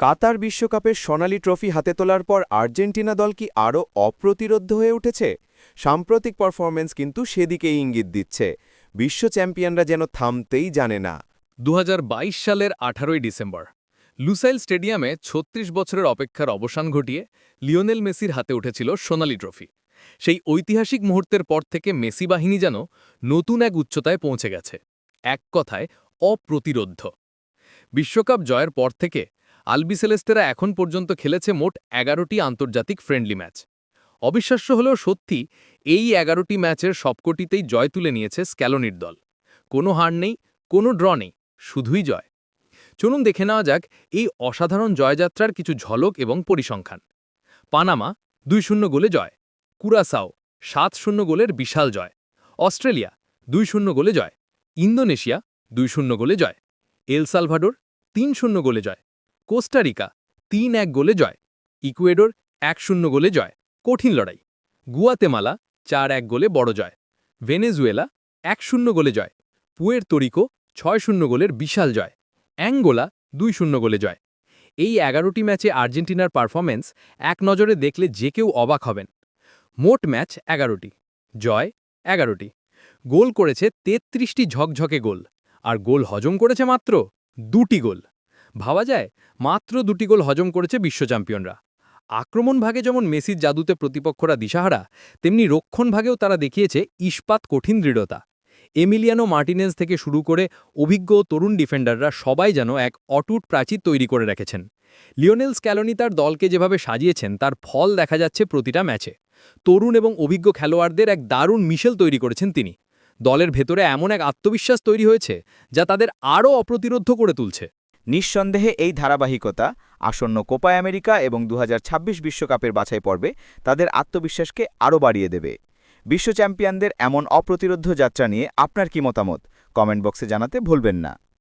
কাতার বিশ্বকাপের সোনালি ট্রফি হাতে তোলার পর আর্জেন্টিনা দল কি আরও অপ্রতিরোধ্য হয়ে উঠেছে? সাম্প্রতিক পারফরমেন্স কিন্তু সেদিকেই ইঙ্গিত দিচ্ছে। বিশ্ব চ্যাম্পিয়নরা যেন থামতেই জানে না। দু হাজার বাইশ সালের আঠারোই ডিসেম্বর। লুসাইল স্টেডিয়ামে ৩৬ বছরের অপেক্ষার অবসান ঘটিয়ে লিওনেল মেসির হাতে উঠেছিল সোনালি ট্রফি। সেই ঐতিহাসিক মুহূর্তের পর থেকে মেসি বাহিনী যেন নতুন এক উচ্চতায় পৌঁছে গেছে। এক কথায়, অপ্রতিরোধ্য। বিশ্বকাপ জয়ের পর থেকে আলবিসেলেস্তেরা এখন পর্যন্ত খেলেছে মোট এগারোটি আন্তর্জাতিক ফ্রেন্ডলি ম্যাচ অবিশ্বাস্য হলেও সত্যি, এই এগারোটি ম্যাচের সবকটিতেই জয় তুলে নিয়েছে স্ক্যালোনির দল। কোনো হার নেই, কোনো ড্র নেই, শুধুই জয়। চলুন দেখে নেওয়া যাক এই অসাধারণ জয়যাত্রার কিছু ঝলক এবং পরিসংখ্যান। পানামা, দুই শূন্য গোলে জয়। কুরাসাও, সাত শূন্য গোলের বিশাল জয়। অস্ট্রেলিয়া, দুই শূন্য গোলে জয়। ইন্দোনেশিয়া, দুই শূন্য গোলে জয়। এল সালভাডোর, তিন শূন্য গোলে জয়। কোস্টারিকা তিন এক গোলে জয়, ইকুয়েডর এক শূন্য গোলে জয়, কঠিন লড়াই। গুয়াতেমালা চার এক গোলে বড় জয়, ভেনেজুয়েলা এক শূন্য গোলে জয় পুয়ের তরিকো ছয় শূন্য গোলের বিশাল জয়, অ্যাঙ্গোলা দুই শূন্য গোলে জয়। এই এগারোটি ম্যাচে আর্জেন্টিনার পারফরম্যান্স এক নজরে দেখলে যে কেউ অবাক হবেন। মোট ম্যাচ এগারোটি, জয় এগারোটি। গোল করেছে তেত্রিশটি ঝকঝকে গোল, আর গোল হজম করেছে মাত্র দুটি গোল। ভাবা যায়, মাত্র দুটি গোল হজম করেছে বিশ্ব চ্যাম্পিয়নরা। আক্রমণ ভাগে যেমন মেসির জাদুতে প্রতিপক্ষরা দিশাহারা, তেমনি রক্ষণ ভাগেও তারা দেখিয়েছে ইস্পাত কঠিন দৃঢ়তা। এমিলিয়ানো মার্টিনেজ থেকে শুরু করে অভিজ্ঞ তরুণ ডিফেন্ডাররা সবাই যেন এক অটুট প্রাচীর তৈরি করে রেখেছেন। লিওনেল স্ক্যালোনি তার দলকে যেভাবে সাজিয়েছেন, তার ফল দেখা যাচ্ছে প্রতিটা ম্যাচে। তরুণ এবং অভিজ্ঞ খেলোয়াড়দের এক দারুণ মিশেল তৈরি করেছেন তিনি। দলের ভেতরে এমন এক আত্মবিশ্বাস তৈরি হয়েছে, যা তাদের আরও অপ্রতিরোধ্য করে তুলছে। নিঃসন্দেহে এই ধারাবাহিকতা আসন্ন কোপা আমেরিকা এবং দু বিশ্বকাপের বাছাই পর্বে তাদের আত্মবিশ্বাসকে আরও বাড়িয়ে দেবে। বিশ্ব চ্যাম্পিয়নদের এমন অপ্রতিরোধ্য যাত্রা নিয়ে আপনার কি মতামত? কমেন্ট বক্সে জানাতে ভুলবেন না।